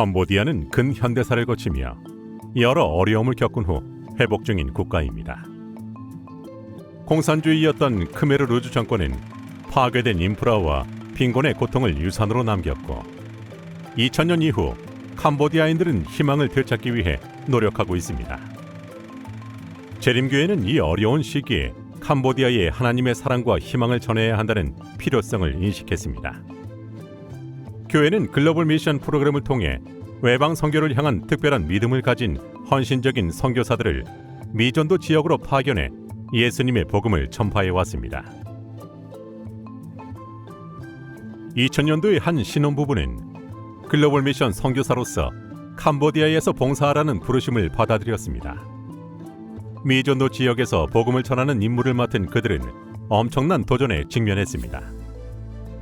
캄보디아는 근현대사를 거치며 여러 어려움을 겪은 후 회복 중인 국가입니다. 공산주의였던 크메르 루즈 정권은 파괴된 인프라와 빈곤의 고통을 유산으로 남겼고 2000년 이후 캄보디아인들은 희망을 되찾기 위해 노력하고 있습니다. 재림교회는 이 어려운 시기에 캄보디아에 하나님의 사랑과 희망을 전해야 한다는 필요성을 인식했습니다. 교회는 글로벌 미션 프로그램을 통해 외방 선교를 향한 특별한 믿음을 가진 헌신적인 선교사들을 미전도 지역으로 파견해 예수님의 복음을 전파해 왔습니다. 2000년도에 한 신혼부부는 글로벌 미션 선교사로서 캄보디아에서 봉사하라는 부르심을 받아들였습니다. 미전도 지역에서 복음을 전하는 임무를 맡은 그들은 엄청난 도전에 직면했습니다.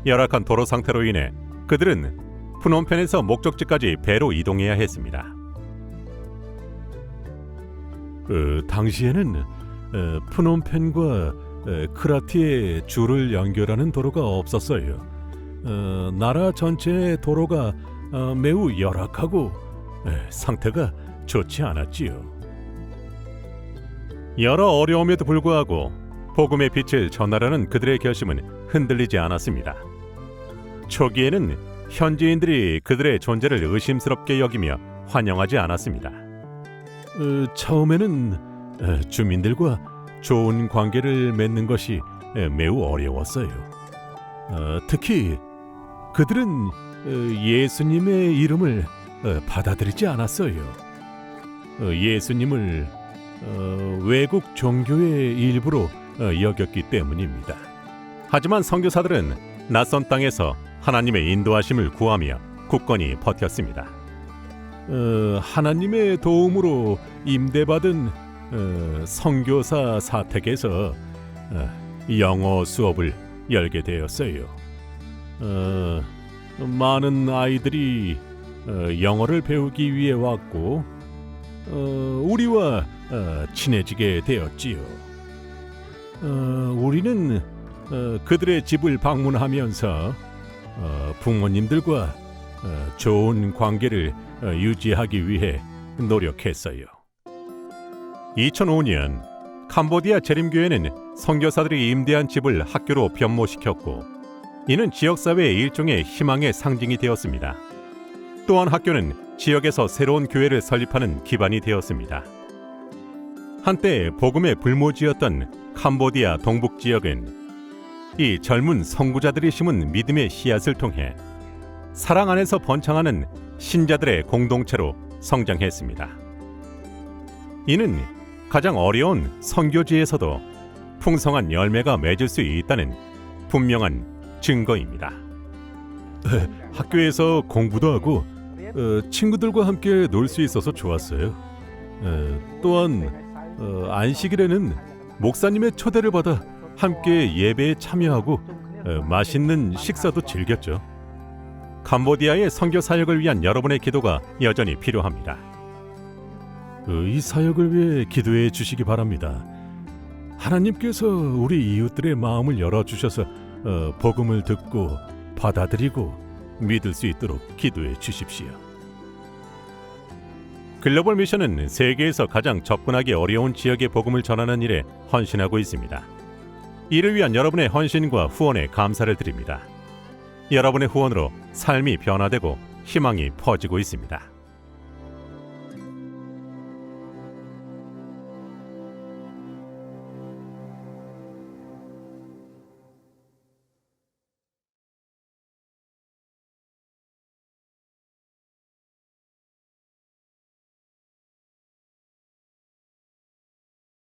열악한 도로 상태로 인해 그들은 푸놈펜에서 목적지까지 배로 이동해야 했습니다. 어, 당시에는 어, 푸놈펜과 어, 크라티의 줄을 연결하는 도로가 없었어요. 어, 나라 전체의 도로가 어, 매우 열악하고 에, 상태가 좋지 않았지요. 여러 어려움에도 불구하고 복음의 빛을 전하라는 그들의 결심은 흔들리지 않았습니다. 초기에는 현지인들이 그들의 존재를 의심스럽게 여기며 환영하지 않았습니다. 어, 처음에는 어, 주민들과 좋은 관계를 맺는 것이 에, 매우 어려웠어요. 어, 특히 그들은 어, 예수님의 이름을 어, 받아들이지 않았어요. 어, 예수님을 어, 외국 종교의 일부로 어, 여겼기 때문입니다. 하지만 선교사들은 낯선 땅에서 하나님의 인도하심을 구하며 굳건히 버텼습니다. 어, 하나님의 도움으로 임대받은 어, 선교사 사택에서 어, 영어 수업을 열게 되었어요. 어, 많은 아이들이 어, 영어를 배우기 위해 왔고 어, 우리와 어, 친해지게 되었지요. 어, 우리는 어, 그들의 집을 방문하면서 어, 부모님들과 어, 좋은 관계를 어, 유지하기 위해 노력했어요. 2005년 캄보디아 재림교회는 선교사들이 임대한 집을 학교로 변모시켰고 이는 지역사회의 일종의 희망의 상징이 되었습니다. 또한 학교는 지역에서 새로운 교회를 설립하는 기반이 되었습니다. 한때 복음의 불모지였던 캄보디아 동북 지역은 이 젊은 선구자들이 심은 믿음의 씨앗을 통해 사랑 안에서 번창하는 신자들의 공동체로 성장했습니다. 이는 가장 어려운 선교지에서도 풍성한 열매가 맺을 수 있다는 분명한 증거입니다. 학교에서 공부도 하고 어, 친구들과 함께 놀 수 있어서 좋았어요. 어, 또한 어, 안식일에는 목사님의 초대를 받아 함께 예배에 참여하고 어, 맛있는 식사도 즐겼죠. 캄보디아의 선교 사역을 위한 여러분의 기도가 여전히 필요합니다. 어, 이 사역을 위해 기도해 주시기 바랍니다. 하나님께서 우리 이웃들의 마음을 열어 주셔서 어, 복음을 듣고 받아들이고 믿을 수 있도록 기도해 주십시오. 글로벌 미션은 세계에서 가장 접근하기 어려운 지역의 복음을 전하는 일에 헌신하고 있습니다. 이를 위한 여러분의 헌신과 후원에 감사를 드립니다. 여러분의 후원으로 삶이 변화되고 희망이 퍼지고 있습니다.